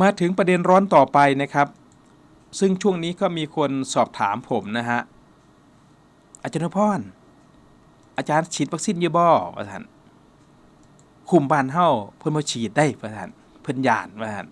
มาถึงประเด็นร้อนต่อไปนะครับ ซึ่งช่วงนี้ก็มีคนสอบถามผมนะฮะ อาจารย์พรอาจารย์ฉีดวัคซีนยี่บ่ว่าท่านคุมบ้านเฮาเพิ่นมาฉีดได้ว่าท่านเพิ่นยานว่าท่าน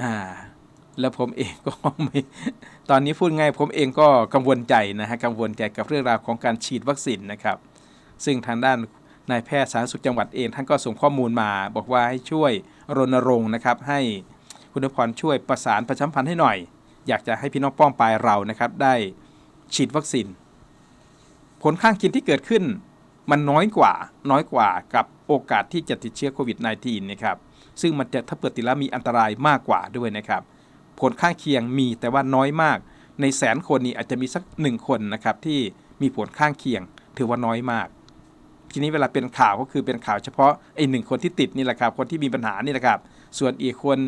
อ่า แล้วผมเองก็ไม่ตอนนี้พูดง่ายผมเองก็กังวลใจนะฮะกังวลใจกับเรื่องราวของการฉีดวัคซีนนะครับ ซึ่งทางด้าน นายแพทย์สาธารณสุขจังหวัดเอง ท่านก็ส่งข้อมูลมา บอกว่าให้ช่วยรณรงค์นะครับ ให้คุณพรช่วยประสานประชาสัมพันธ์ให้หน่อย อยากจะให้พี่น้องป้องปลายเรานะครับได้ฉีดวัคซีนผลข้างเคียงที่เกิดขึ้น มันน้อยกว่าน้อยกว่ากับโอกาสที่จะติดเชื้อโควิด -19 นะครับซึ่งมันจะถ้าเปิดติดแล้วมีอันตรายมากกว่าด้วยนะครับผลข้างเคียงมีแต่ว่าน้อยมาก ในแสนคนนี้อาจจะมีสักหนึ่งคนนะครับที่มีผลข้างเคียงถือว่าน้อยมาก ทีนี้เวลาเป็นข่าวก็คือเป็นข่าวเฉพาะไอ้หนึ่งคนที่ติดนี่แหละครับ คนที่มีปัญหานี่แหละครับ ส่วนอีกคน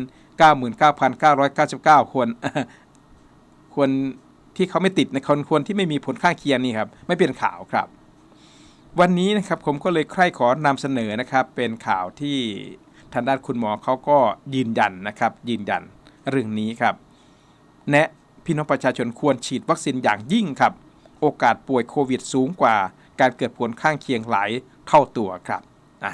99,999 คน คนที่เขาไม่ติดในคนคนที่ไม่มีผลข้างเคียงนี่ครับ ไม่เป็นข่าวครับ วันนี้นะครับผมก็เลยใคร่ขอนำเสนอนะครับ เป็นข่าวที่ทางด้านคุณหมอเขาก็ยืนยันนะครับ ยืนยันเรื่องนี้ครับ แนะพี่น้องประชาชนควรฉีดวัคซีนอย่างยิ่งครับ โอกาสป่วยโควิดสูงกว่า การเกิดผลข้างเคียงหลายเท่าตัวครับอะ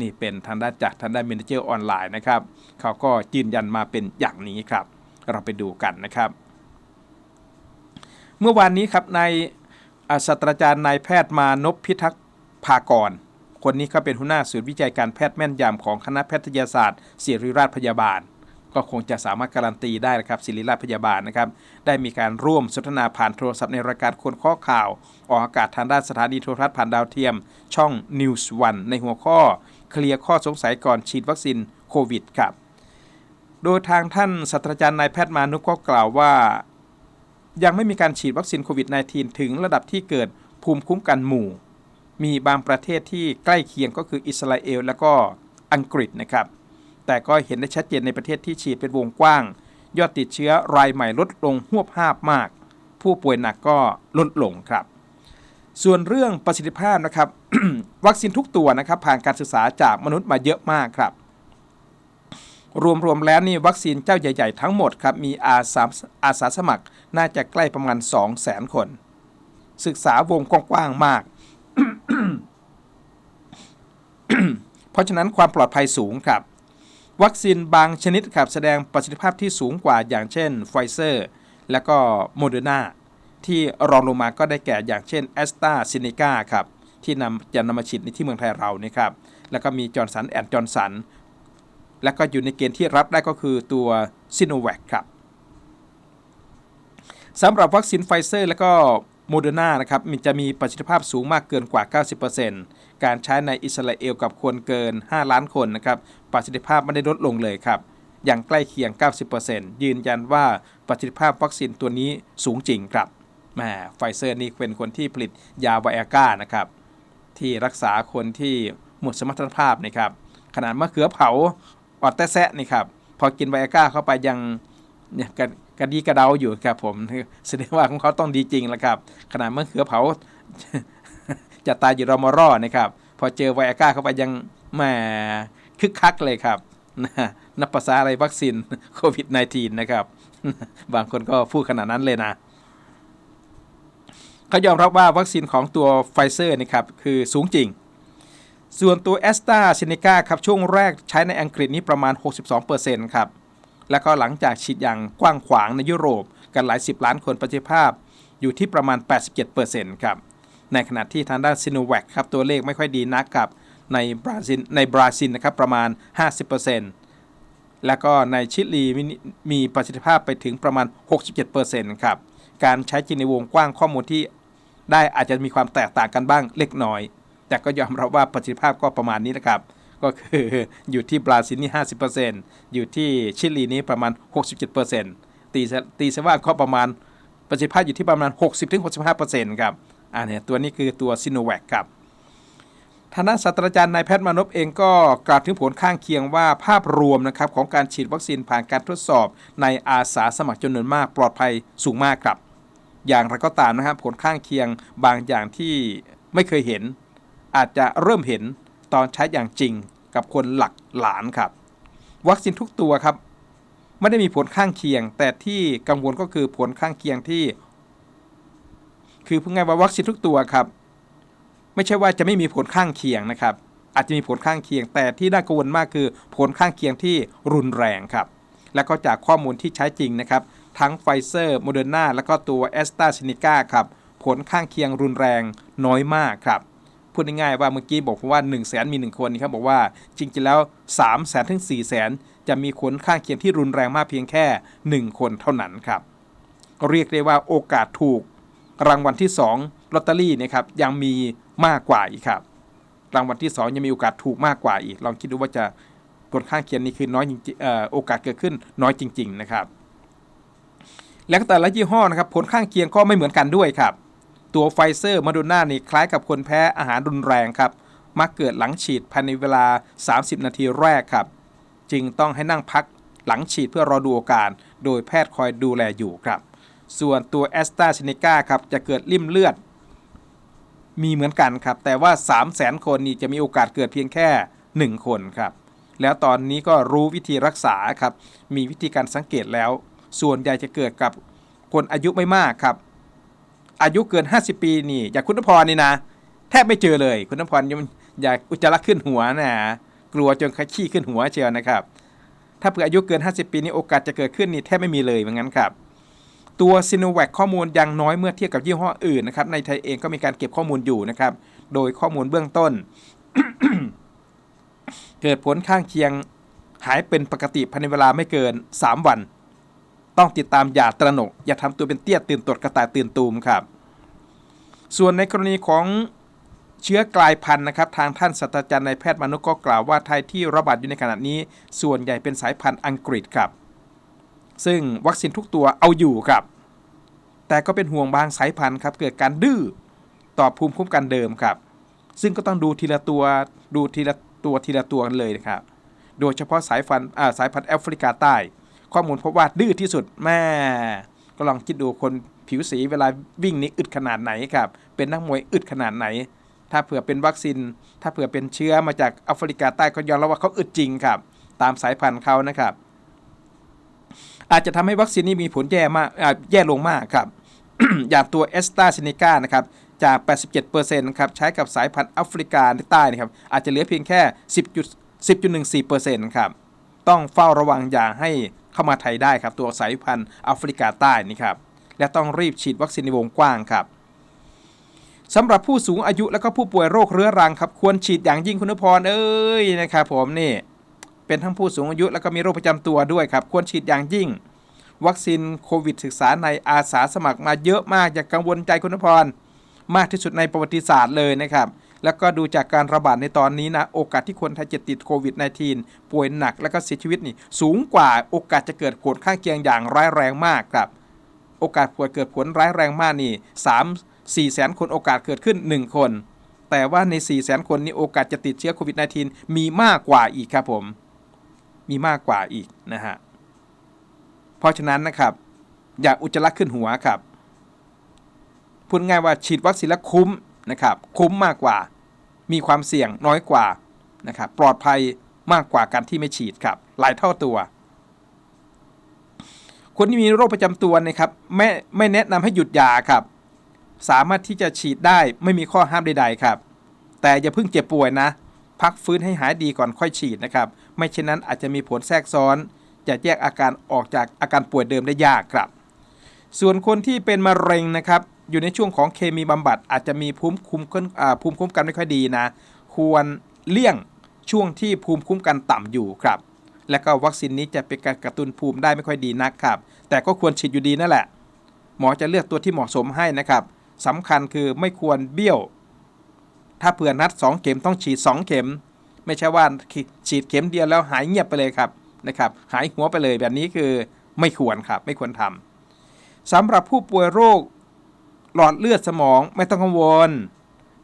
นี่เป็นทางด้านจากทางด้านเมนเจอร์ออนไลน์นะครับเขาก็ยืนยันมาเป็นอย่างนี้ครับ เราไปดูกันนะครับ เมื่อวานนี้ครับในศาสตราจารย์นายแพทย์มานพพิทักษ์ภากร คนนี้ก็เป็นหัวหน้าศูนย์วิจัยการแพทย์แม่นยำของคณะแพทยศาสตร์ศิริราชพยาบาล ก็คงจะสามารถการันตีได้นะครับศิริราชพยาบาลนะครับได้มีการร่วมสนทนาผ่านโทรศัพท์ในรายการคนข้อข่าว ออกอากาศทางด้านสถานีโทรทัศน์ผ่านดาวเทียม ช่อง News 1ในหัวข้อ เคลียร์ข้อสงสัยก่อนฉีดวัคซีนโควิดครับโดยทางท่านศาสตราจารย์นายแพทย์มานุก็กล่าวว่า ยังไม่มีการฉีดวัคซีนโควิด -19 ถึงระดับที่เกิดภูมิคุ้มกันหมู่ มีบางประเทศที่ใกล้เคียงก็คืออิสราเอล และก็อังกฤษนะครับ แต่ก็เห็นได้ชัดเจนในประเทศที่ฉีดเป็นวงกว้าง ยอดติดเชื้อรายใหม่ลดลงหวบหาบมาก ผู้ป่วยหนักก็ลดลงครับ ส่วนเรื่องประสิทธิภาพนะครับ วัคซีนทุกตัวนะครับ ผ่านการศึกษาจากมนุษย์มาเยอะมากครับ รวมๆแล้วนี่วัคซีนเจ้าใหญ่ ๆ ทั้งหมดครับมีอาสาอาสาสมัครน่าจะใกล้ประมาณ 2 0 0 0 0 0 คน ศึกษาวงกว้างๆมากเพราะฉะนั้นความปลอดภัยสูงครับ วัคซีนบางชนิดครับแสดงประสิทธิภาพที่สูงกว่าอย่างเช่นไฟเซอร์และก็โมเดอร์นาที่รองลงมาก็ได้แก่อย่างเช่นแอสตราเซเนกาครับที่นำจะนำมาฉีดในที่เมืองไทยเรานี่ครับแล้วก็มีจอร์นสันแอนด์จอร์นสันและก็อยู่ในเกณฑ์ที่รับได้ก็คือตัวซิโนแวคครับสำหรับวัคซีนไฟเซอร์ และก็ โมเดอร์นานะครับมันจะมีประสิทธิภาพสูงมากเกินกว่า 90%การใช้ในอิสราเอลกับคนเกิน 5 ล้านคนนะครับประสิทธิภาพไม่ได้ลดลงเลยครับอย่างใกล้เคียง 90%ยืนยันว่าประสิทธิภาพวัคซีนตัวนี้สูงจริงครับแหมไฟเซอร์นี่เป็นคนที่ผลิตยาไวอาก้านะครับที่รักษาคนที่หมดสมรรถภาพนะครับขนาดมะเขือเผาออดแต่แซะนี่ครับพอกินไวอาก้าเข้าไปยังเนี่ย กระดีกระเดาอยู่ครับผมแสดงว่าของเขาต้องดีจริงแล้วครับ ขนาดมะเขือเผาจะตายอยู่รอมารอนะครับ พอเจอไวอาก้าเข้าไปยังแหมคึกคักเลยครับนับภาษาอะไรวัคซีนโควิด -19 นะครับ บางคนก็พูดขนาดนั้นเลยนะเขายอมรับว่าวัคซีนของตัวไฟเซอร์นี่ครับคือสูงจริง ส่วนตัวแอสตราเซเนกาครับช่วงแรกใช้ในอังกฤษนี้ประมาณ 62%ครับ แล้วก็หลังจากฉีดอย่างกว้างขวางในยุโรปกันหลายสิบล้านคนประสิทธิภาพอยู่ที่ประมาณ 87%ครับ ในขณะที่ทางด้านซิโนแวคครับตัวเลขไม่ค่อยดีนักครับในบราซิลในบราซิลนะครับประมาณ 50%แล้วก็ในชิลีมมีประสิทธิภาพไปถึงประมาณ 67%ครับ การใช้จริงในวงกว้างข้อมูลที่ได้อาจจะมีความแตกต่างกันบ้างเล็กน้อย แต่ก็ยอมรับว่าประสิทธิภาพก็ประมาณนี้นะครับ ก็คืออยู่ที่บราซิลนี่ 50%อยู่ที่ชิลีนี้ประมาณ 67%ตีซะตีซะว่าก็ประมาณประสิทธิภาพอยู่ที่ประมาณ 60-65%ครับอ่าเนี่ยตัวนี้คือตัวซิโนแวคครับทางด้านศาสตราจารย์นายแพทย์มานพเองก็กล่าวถึงผลข้างเคียงว่าภาพรวมนะครับของการฉีดวัคซีนผ่านการทดสอบในอาสาสมัครจำนวนมากปลอดภัยสูงมากครับ อย่างไรก็ตามนะครับผลข้างเคียงบางอย่างที่ไม่เคยเห็น อาจจะเริ่มเห็น ตอนใช้อย่างจริงกับคนหลักหลานครับ วัคซีนทุกตัวครับ ไม่ได้มีผลข้างเคียง แต่ที่กังวลก็คือผลข้างเคียงที่ คือพูดง่ายว่าวัคซีนทุกตัวครับ ไม่ใช่ว่าจะไม่มีผลข้างเคียงนะครับ อาจจะมีผลข้างเคียง แต่ที่น่ากังวลมากคือผลข้างเคียงที่รุนแรงครับ แล้วก็จากข้อมูลที่ใช้จริงนะครับ ทั้งไฟเซอร์โมเดอร์นาแล้วก็ตัวแอสตราเซเนกาครับผลข้างเคียงรุนแรงน้อยมากครับ พูดง่ายๆว่าเมื่อกี้บอกว่า1 0 0 0 0แสนมี 1 คนนะครับบอกว่าจริงๆแล้ว3 0 0แสนถึง4 0 0แสนจะมีผลข้างเคียงที่รุนแรงมากเพียงแค่ 1 คนเท่านั้นครับ เรียกได้ว่าโอกาสถูก รางวัลที่2ลอตเตอรี่นะครับยังมีมากกว่าอีกครับ รางวัลที่ 2 ยังมีโอกาสถูกมากกว่าอีก ลองคิดดูว่าจะผลข้างเคียงนี้คือน้อยจริงๆโอกาสเกิดขึ้นน้อยจริง ๆ นะครับ และแต่ละยี่ห้อนะครับผลข้างเคียงก็ไม่เหมือนกันด้วยครับ ตัวไฟเซอร์มาดูน่านี่คล้ายกับคนแพ้อาหารรุนแรงครับมักเกิดหลังฉีดภายในเวลา 30 นาทีแรกครับ จึงต้องให้นั่งพักหลังฉีดเพื่อรอดูอาการ โดยแพทย์คอยดูแลอยู่ครับ ส่วนตัวแอสตราเซเนกาครับจะเกิดริ่มเลือด มีเหมือนกันครับ แต่ว่า 3 0 0 0 0 0 คนนี่จะมีโอกาสเกิดเพียงแค่ 1 คนครับ แล้วตอนนี้ก็รู้วิธีรักษาครับ มีวิธีการสังเกตแล้ว ส่วนใหญ่จะเกิดกับคนอายุไม่มากครับ อายุเกิน 50 ปีนี่อย่างคุณนพรนี่นะแทบไม่เจอเลย คุณนพรยังอยากอุจจาระขึ้นหัวนะกลัวจนขขี้ขึ้นหัวเชียวนะครับ ถ้าเผื่ออายุเกิน 50 ปีนี่โอกาสจะเกิดขึ้นนี่แทบไม่มีเลยเหมือนกันครับ ตัวซีโนแวคข้อมูลยังน้อยเมื่อเทียบกับยี่ห้ออื่นนะครับในไทยเองก็มีการเก็บข้อมูลอยู่นะครับ โดยข้อมูลเบื้องต้น เกิดผลข้างเคียงหายเป็นปกติภายในเวลาไม่เกิน 3 วัน ต้องติดตามอย่าตระหนก อย่าทำตัวเป็นเตี้ยตื่นตดกระต่ายตื่นตูมครับส่วนในกรณีของเชื้อกลายพันธุ์นะครับทางท่านศาสตราจารย์นายแพทย์มนุษย์ก็กล่าวว่าไทยที่ระบาดอยู่ในขณะนี้ ส่วนใหญ่เป็นสายพันธุ์อังกฤษครับ ซึ่งวัคซีนทุกตัวเอาอยู่ครับ แต่ก็เป็นห่วงบางสายพันธุ์ครับเกิดการดื้อต่อภูมิคุ้มกันเดิมครับ ซึ่งก็ต้องดูทีละตัวดูทีละตัวทีละตัวกันเลยนะครับ โดยเฉพาะสายพันธุ์สายพันธุ์แอฟริกาใต้ ข้อมูลพบว่าดื้อที่สุดแม่ก็ลองคิดดูคนผิวสีเวลาวิ่งนี่อึดขนาดไหนครับ เป็นนักมวยอึดขนาดไหน ถ้าเผื่อเป็นวัคซีน ถ้าเผื่อเป็นเชื้อมาจากแอฟริกาใต้ก็ยอมรับว่าเขาอึดจริงครับ ตามสายพันธุ์เขานะครับ อาจจะทำให้วัคซีนนี้มีผลแย่มากอ่าแย่ลงมากครับ อย่างตัวแอสตราเซเนกานะครับจาก 87%ครับใช้กับสายพันธุ์แอฟริกาใต้นะครับอาจจะเหลือเพียงแค่ 10 10.14%ครับต้องเฝ้าระวังอย่าให้ เข้ามาไทยได้ครับ ตัวสายพันธุ์แอฟริกาใต้นี่ครับ และต้องรีบฉีดวัคซีนในวงกว้างครับสำหรับผู้สูงอายุและก็ผู้ป่วยโรคเรื้อรังครับ ควรฉีดอย่างยิ่งคุณพรเอ้ยนะครับผมนี่เป็นทั้งผู้สูงอายุแล้วก็มีโรคประจำตัวด้วยครับ ควรฉีดอย่างยิ่ง วัคซีนโควิดศึกษาในอาสาสมัครมาเยอะมากอย่ากังวลใจคุณพรมากที่สุดในประวัติศาสตร์เลยนะครับ แล้วก็ดูจากการระบาดในตอนนี้นะโอกาสที่คนไทยจะติดโควิด -19 ป่วยหนักแล้วก็เสียชีวิตนี่สูงกว่าโอกาสจะเกิดผลข้างเคียงอย่างร้ายแรงมากครับ โอกาสป่วยเกิดผลร้ายแรงมากนี่3 4แสนคนโอกาสเกิดขึ้น 1 คน แต่ว่าใน 4 แสนคนนี้โอกาสจะติดเชื้อโควิด -19 มีมากกว่าอีกครับผม มีมากกว่าอีกนะฮะ เพราะฉะนั้นนะครับ อย่าอุจจาระขึ้นหัวครับ พูดง่ายว่าฉีดวัคซีนแล้วคุ้ม นะครับคุ้มมากกว่า มีความเสี่ยงน้อยกว่านะครับปลอดภัยมากกว่าการที่ไม่ฉีดครับ หลายเท่าตัว คนที่มีโรคประจำตัวนะครับไม่ไม่แนะนำให้หยุดยาครับ สามารถที่จะฉีดได้ไม่มีข้อห้ามใดๆครับ แต่อย่าเพิ่งเจ็บป่วยนะ พักฟื้นให้หายดีก่อนค่อยฉีดนะครับ ไม่เช่นนั้นอาจจะมีผลแทรกซ้อน จะแยกอาการออกจากอาการป่วยเดิมได้ยากครับ ส่วนคนที่เป็นมะเร็งนะครับ อยู่ในช่วงของเคมีบำบัดอาจจะมีภูมิคุ้มกันอ่าภูมิคุ้มกันไม่ค่อยดีนะ ควรเลี่ยงช่วงที่ภูมิคุ้มกันต่ำอยู่ครับ และก็วัคซีนนี้จะเป็นการกระตุ้นภูมิได้ไม่ค่อยดีนักครับ แต่ก็ควรฉีดอยู่ดีนั่นแหละ หมอจะเลือกตัวที่เหมาะสมให้นะครับสำคัญคือไม่ควรเบี้ยว ถ้าเผื่อนัด 2 เข็มต้องฉีด 2 เข็ม ไม่ใช่ว่าฉีดเข็มเดียวแล้วหายเงียบไปเลยครับนะครับหายหัวไปเลยแบบนี้คือไม่ควรครับไม่ควรทำสำหรับผู้ป่วยโรค หลอดเลือดสมองไม่ต้องกังวล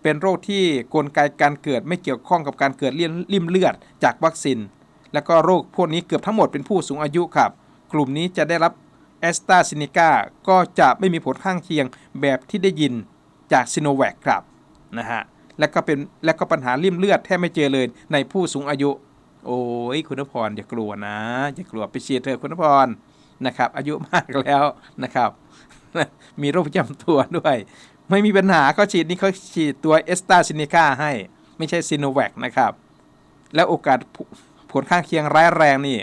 เป็นโรคที่กลไกการเกิดไม่เกี่ยวข้องกับการเกิดเลี่ยนริ่มเลือดจากวัคซีน แล้วก็โรคพวกนี้เกือบทั้งหมดเป็นผู้สูงอายุครับ กลุ่มนี้จะได้รับแอสตราซเนกาก็จะไม่มีผลข้างเคียงแบบที่ได้ยินจากซิโนแวคครับนะฮะและก็เป็นและก็ปัญหาริ่มเลือดแทบไม่เจอเลยในผู้สูงอายุ โอ้ยคุณนพรอย่ากลัวนะ อย่ากลัวไปฉีดเถอคุณนพรนะครับ อายุมากแล้วนะครับ มีโรคประจำตัวด้วย ไม่มีปัญหาเขาฉีดนี่เขาฉีดตัวเอสตาซิน c กาให้ ไม่ใช่ซีโนแวคนะครับ แล้วโอกาสผผลข้างเคียงร้ายแรงนี่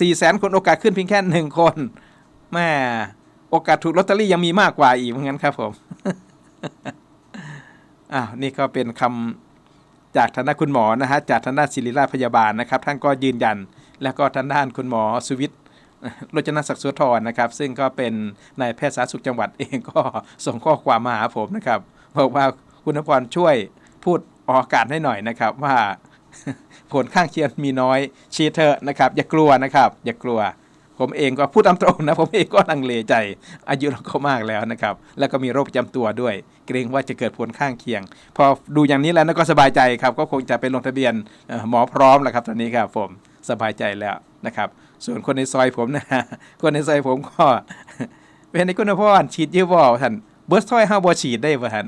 สี่แสนคนโอกาสขึ้นเพียงแค่หนึ่งคนแม่โอกาสถูกลอตเตอรี่ยังมีมากกว่าอีกเหมือนกันครับผมอ้าวนี่ก็เป็นคำจากทางด้านคุณหมอนะฮะจากทางด้านศิริราชพยาบาลนะครับ ท่านก็ยืนยัน แล้วก็ทางด้านคุณหมอสุวิทย์ รจนศักดิ์สุธรนะครับ ซึ่งก็เป็นนายแพทย์สาธารณสุขจังหวัดเองก็ส่งข้อความมาหาผมนะครับบอกว่าคุณนพรช่วยพูดออกอากาศให้หน่อยนะครับ ว่าผลข้างเคียงมีน้อยชีเถอะนะครับ อย่ากลัวนะครับ อย่ากลัว ผมเองก็พูดตามตรงนะ ผมเองก็ลังเลใจ อายุเราก็มากแล้วนะครับ แล้วก็มีโรคประจำตัวด้วย เกรงว่าจะเกิดผลข้างเคียง พอดูอย่างนี้แล้วก็สบายใจครับ ก็คงจะไปลงทะเบียนหมอพร้อมแล้วครับตอนนี้ครับผมสบายใจแล้วนะครับ ส่วนคนในซอยผมนะคนในซอยผมก็เป็นในคุณพ่อฉีดเยอะบ่ท่านเบิร์สซอยห้าบ่ฉีดได้บ่ท่าน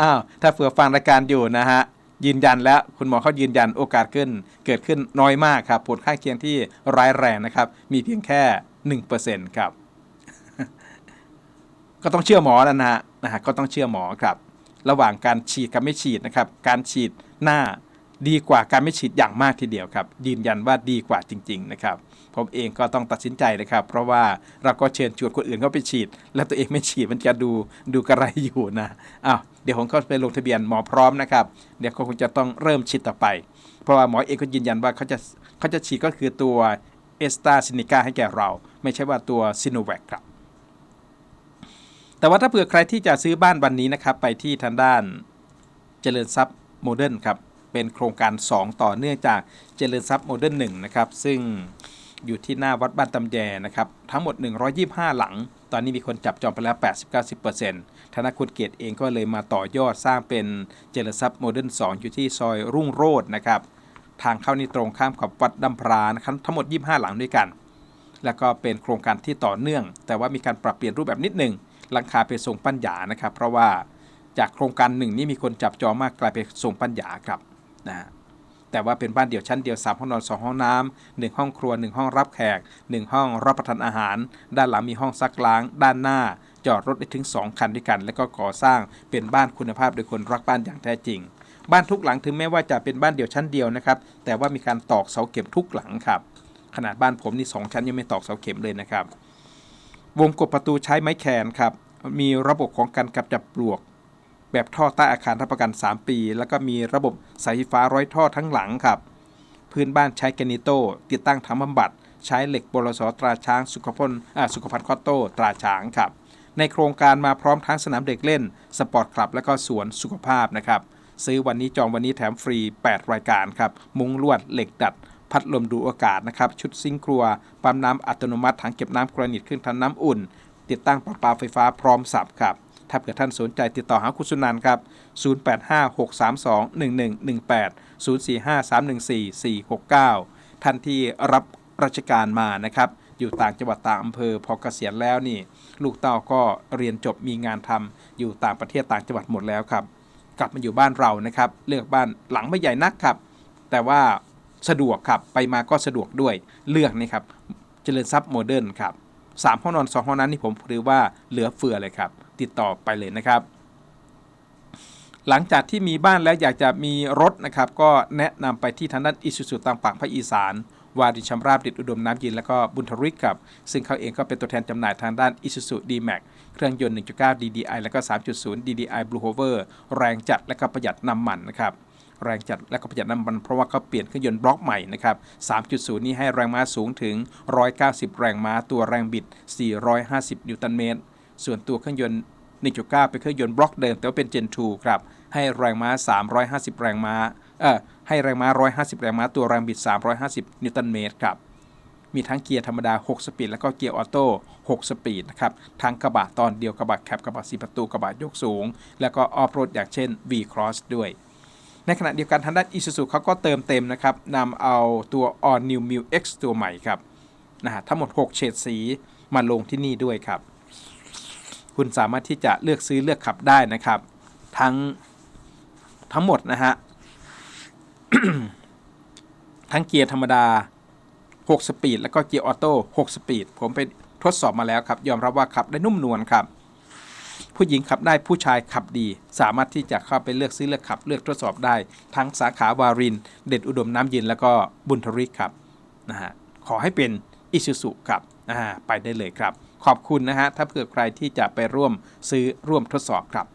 อ้าวถ้าเผื่อฟังรายการอยู่นะฮะยืนยันแล้วคุณหมอเขายืนยันโอกาสขึ้น เกิดขึ้นน้อยมากครับผลข้างเคียงที่ร้ายแรงนะครับ มีเพียงแค่ 1%ครับ ก็ต้องเชื่อหมอแล้วนะฮะนะฮะก็ต้องเชื่อหมอครับ ระหว่างการฉีดกับไม่ฉีดนะครับ การฉีดหน้า ดีกว่าการไม่ฉีดอย่างมากทีเดียวครับ ยืนยันว่าดีกว่าจริง ๆ นะครับ ผมเองก็ต้องตัดสินใจนะครับ เพราะว่าเราก็เชิญชวนคนอื่นเข้าไปฉีด แล้วตัวเองไม่ฉีดมันจะดูดูกระไรอยู่นะอ้าวเดี๋ยวผมก็ไปลงทะเบียนหมอพร้อมนะครับเดี๋ยวคงจะต้องเริ่มฉีดต่อไป เพราะว่าหมอเองก็ยืนยันว่าเขาจะเขาจะฉีดก็คือตัวเอสตาซินิกาให้แก่เรา ไม่ใช่ว่าตัวซิโนแวคครับแต่ว่าถ้าเผื่อใครที่จะซื้อบ้านวันนี้นะครับไปที่ทางด้านเจริญทรัพย์โมเดิร์นครับ เป็นโครงการ 2 ต่อเนื่องจากเจริญทรัพย์โมเดิร์น1นะครับ ซึ่งอยู่ที่หน้าวัดบ้านตำแยนะครับ ทั้งหมด 125 หลัง ตอนนี้มีคนจับจองไปแล้ว 80-90%ธนาคุณเกียรติเองก็เลยมาต่อยอดสร้างเป็นเจริญทรัพย์โมเดิร์น2 อยู่ที่ซอยรุ่งโรจน์นะครับ ทางเข้านี่ตรงข้ามกับวัดดำพรานะครับทั้งหมด 25 หลังด้วยกัน แล้วก็เป็นโครงการที่ต่อเนื่อง แต่ว่ามีการปรับเปลี่ยนรูปแบบนิดหนึ่งหลังคาเป็นทรงปัญญานะครับ เพราะว่าจากโครงการหนึ่งนี่มีคนจับจองมากกลายเป็นทรงปัญญาครับ นะแต่ว่าเป็นบ้านเดี่ยวชั้นเดียว 3 ห้องนอน 2 ห้องน้ำ1ห้องครัว 1 ห้องรับแขก 1 ห้องรับประทานอาหาร ด้านหลังมีห้องซักล้าง ด้านหน้า จอดรถได้ถึง 2 คันด้วยกัน แล้วก็ก่อสร้างเป็นบ้านคุณภาพโดยคนรักบ้านอย่างแท้จริง บ้านทุกหลังถึงแม้ว่าจะเป็นบ้านเดี่ยวชั้นเดียวนะครับ แต่ว่ามีการตอกเสาเข็มทุกหลังครับ ขนาดบ้านผมนี่สองชั้นยังไม่ตอกเสาเข็มเลยนะครับ วงกบประตูใช้ไม้แขวนครับ มีระบบของการกำจับปลวก แบบท่อใต้อาคารรับประกัน 3 ปี แล้วก็มีระบบสายไฟฟ้าร้อยท่อทั้งหลังครับ พื้นบ้านใช้แกนิโต ติดตั้งถังบำบัด ใช้เหล็กบลสตราช้างสุขพลอ่าสุขภัณฑ์คอตโต้ตราช้างครับ ในโครงการมาพร้อมทั้งสนามเด็กเล่น สปอร์ตคลับ และก็สวนสุขภาพนะครับ ซื้อวันนี้จองวันนี้แถมฟรี 8 รายการครับ มุ้งลวดเหล็กดัดพัดลมดูอากาศนะครับ ชุดซิงค์ครัว ปั๊มน้ำอัตโนมัติ ถังเก็บน้ำกรนิตเครื่องทำน้ำอุ่น ติดตั้งประปาไฟฟ้าพร้อมสับครับ ถ้าเผื่อท่านสนใจติดต่อหาคุณสุนันท์ครับ 0856321118 045314469 ท่านที่รับราชการมานะครับ อยู่ต่างจังหวัดต่างอำเภอพอเกษียณแล้วนี่ ลูกเต้าก็เรียนจบมีงานทำอยู่ต่างประเทศต่างจังหวัดหมดแล้วครับ กลับมาอยู่บ้านเรานะครับ เลือกบ้านหลังไม่ใหญ่นักครับ แต่ว่าสะดวกครับ ไปมาก็สะดวกด้วยเลือกนี่ครับเจริญทรัพย์โมเดิร์นครับสามห้องนอนสองห้องนั้นนี่ผมถือว่าเหลือเฟือเลยครับ ติดต่อไปเลยนะครับ หลังจากที่มีบ้านแล้วอยากจะมีรถนะครับ ก็แนะนำไปที่ทางด้านอิสุสุตางปากภาคอีสานวารินชำราบดิดอุดมน้ำเย็นแล้วก็บุญทริกครับ ซึ่งเขาเองก็เป็นตัวแทนจำหน่ายทางด้าน Isuzu D-Max เครื่องยนต์ 1.9 DDI แล้วก็ 3.0 DDI Blue Hover แรงจัดและก็ประหยัดน้ำมันนะครับ แรงจัดและก็ประหยัดน้ำมันเพราะว่าเขาเปลี่ยนเครื่องยนต์บล็อกใหม่นะครับ 3.0 นี้ให้แรงม้าสูงถึง 190 แรงม้าตัวแรงบิด 450 นิวตันเมตร ส่วนตัวเครื่องยนต์ 1.9 เป็นเครื่องยนต์บล็อกเดิมแต่ว่าเป็น Gen 2 ครับ ให้แรงม้า 350 แรงม้า เออให้แรงม้า 150 แรงม้า ตัวแรงบิด 350 นิวตันเมตรครับ มีทั้งเกียร์ธรรมดา 6 สปีด แล้วก็เกียร์ออโต้ 6 สปีดนะครับ ทั้งกระบะตอนเดียวกระบะแคปกระบะสีประตูกระบะยกสูง แล้วก็ออฟโรดอย่างเช่น V-Cross ด้วยในขณะเดียวกันทางด้าน Isuzu เขาก็เติมเต็มนะครับนำเอาตัว All New m u X ตัวใหม่ครับนะฮะทั้งหมด 6 เฉดสีมาลงที่นี่ด้วยครับ คุณสามารถที่จะเลือกซื้อเลือกขับได้นะครับ ทั้งทั้งหมดนะฮะทั้งเกียร์ธรรมดา 6 สปีด แล้วก็เกียร์ออโต้ 6 สปีด ผมไปทดสอบมาแล้วครับ ยอมรับว่าขับได้นุ่มนวลครับ ผู้หญิงขับได้ผู้ชายขับดี สามารถที่จะเข้าไปเลือกซื้อเลือกขับ เลือกทดสอบได้ ทั้งสาขาวาริน เด็ดอุดมน้ำเย็นแล้วก็บุญทริกครับนะฮะขอให้เป็นอิซูซุครับไปได้เลยครับ ขอบคุณนะฮะถ้าเผื่อใครที่จะไปร่วมซื้อร่วมทดสอบครับ